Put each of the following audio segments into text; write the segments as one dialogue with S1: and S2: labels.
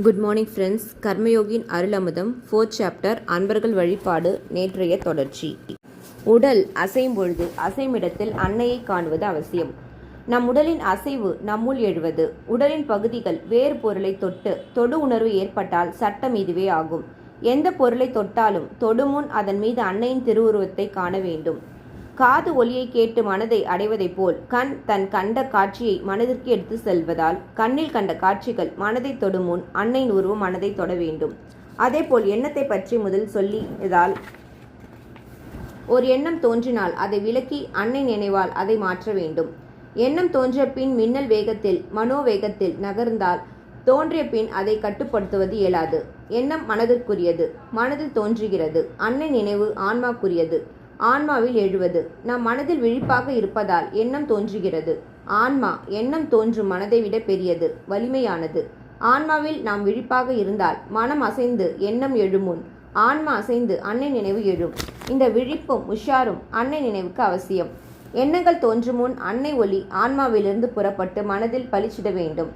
S1: Good morning friends Karmayogin Arulamudham fourth chapter அன்பர்கள் வழிபாடு நேற்றைய தொடர்ச்சி. உடல் அசையும் பொழுது அசைமிடத்தில் அன்னையை காணுவது அவசியம். நம் உடலின் அசைவு நம்முள் எழுவது. உடலின் பகுதிகள் வேறு பொருளை தொட்டு தொடு உணர்வு ஏற்பட்டால் சட்டம் இதுவே ஆகும். எந்த பொருளை தொட்டாலும் தொடுமுன் அதன் மீது அன்னையின் திருவுருவத்தை காண வேண்டும். காது ஒலியை கேட்டு மனதை அடைவதைப் போல் கண் தன் கண்ட காட்சியை மனதிற்கு எடுத்து செல்வதால் கண்ணில் கண்ட காட்சிகள் மனதை தொடும் முன் அன்னையின் உருவம் மனதை தொட வேண்டும். அதேபோல் எண்ணத்தை பற்றி முதல் சொல்லியதால் ஒரு எண்ணம் தோன்றினால் அதை விலக்கி அன்னை நினைவால் அதை மாற்ற வேண்டும். எண்ணம் தோன்றிய பின் மின்னல் வேகத்தில் மனோவேகத்தில் நகர்ந்தால் தோன்றிய பின் அதை கட்டுப்படுத்துவது இயலாது. எண்ணம் மனதிற்குரியது மனதில் தோன்றுகிறது. அன்னை நினைவு ஆன்மாக்குரியது. ஆன்மாவில் எழுவது. நம் மனதில் விழிப்பாக இருப்பதால் எண்ணம் தோன்றுகிறது. ஆன்மா எண்ணம் தோன்றும் மனதை விட பெரியது வலிமையானது. ஆன்மாவில் நாம் விழிப்பாக இருந்தால் மனம் அசைந்து எண்ணம் எழுமுன். ஆன்மா அசைந்து அன்னை நினைவு எழும். இந்த விழிப்பும் உஷாரும் அன்னை நினைவுக்கு அவசியம். எண்ணங்கள் தோன்றும் முன் அன்னை ஒளி ஆன்மாவிலிருந்து புறப்பட்டு மனதில் பளிச்சிட வேண்டும்.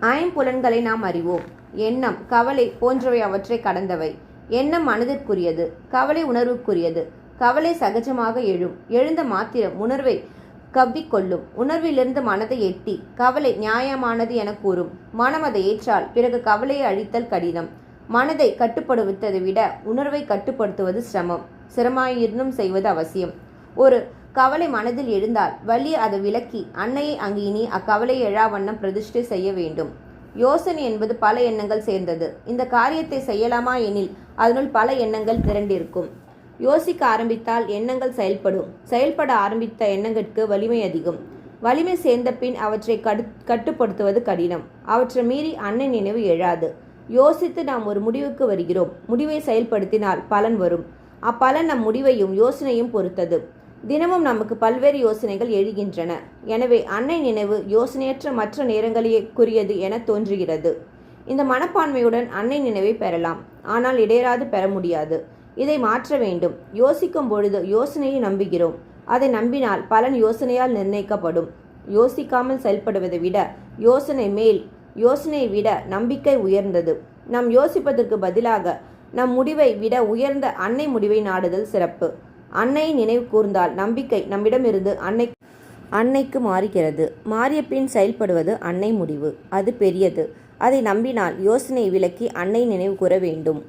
S1: ஐம்புலன்களை நாம் அறிவோம். எண்ணம் கவலை போன்றவை அவற்றை கடந்தவை. எண்ணம் மனதிற்குரியது கவலை உணர்வுக்குரியது. கவலை சகஜமாக எழும். எழுந்த மாத்திரம் உணர்வை கவ்விக்கொள்ளும் உணர்விலிருந்து மனதை எட்டி கவலை நியாயமானது என கூறும். மனம் அதை ஏற்றால் பிறகு கவலையை அழித்தல் கடினம். மனதை கட்டுப்படுத்துவதை விட உணர்வை கட்டுப்படுத்துவது சிரமம். சிரமாயிருந்தும் செய்வது அவசியம். ஒரு கவலை மனதில் எழுந்தால் வலி அதை விலக்கி அன்னையை அங்கு இனி அக்கவலை எழா வண்ணம் பிரதிஷ்டை செய்ய வேண்டும். யோசனை என்பது பல எண்ணங்கள் சேர்ந்தது. இந்த காரியத்தை செய்யலாமா எனில் அதனுள் பல எண்ணங்கள் திரண்டிருக்கும். யோசிக்க ஆரம்பித்தால் எண்ணங்கள் செயல்படும். செயல்பட ஆரம்பித்த எண்ணங்களுக்கு வலிமை அதிகம். வலிமை சேர்ந்த பின் அவற்றை கடு கட்டுப்படுத்துவது கடினம். அவற்றை மீறி அன்னை நினைவு எழாது. யோசித்து நாம் ஒரு முடிவுக்கு வருகிறோம். முடிவை செயல்படுத்தினால் பலன் வரும். அப்பலன் நம் முடிவையும் யோசனையும் பொறுத்தது. தினமும் நமக்கு பல்வேறு யோசனைகள் எழுகின்றன. எனவே அன்னை நினைவு யோசனையற்ற மற்ற நேரங்களுக்குரியது என தோன்றுகிறது. இந்த மனப்பான்மையுடன் அன்னை நினைவை பெறலாம். ஆனால் இடையராது பெற முடியாது. இதை மாற்ற வேண்டும். யோசிக்கும் பொழுது யோசனையை நம்புகிறோம். அதை நம்பினால் பலன் யோசனையால் நிர்ணயிக்கப்படும். யோசிக்காமல் செயல்படுவதை விட யோசனை மேல் யோசனையை விட நம்பிக்கை உயர்ந்தது. நாம் யோசிப்பதற்கு பதிலாக நம் முடிவை விட உயர்ந்த அன்னை முடிவை நாடுதல் சிறப்பு. அன்னையை நினைவு கூர்ந்தால் நம்பிக்கை நம்மிடமிருந்து அன்னை அன்னைக்கு மாறுகிறது. மாறிய பின் செயல்படுவது அன்னை முடிவு. அது பெரியது. அதை நம்பினால் யோசனை விலக்கி அன்னை நினைவு கூற வேண்டும்.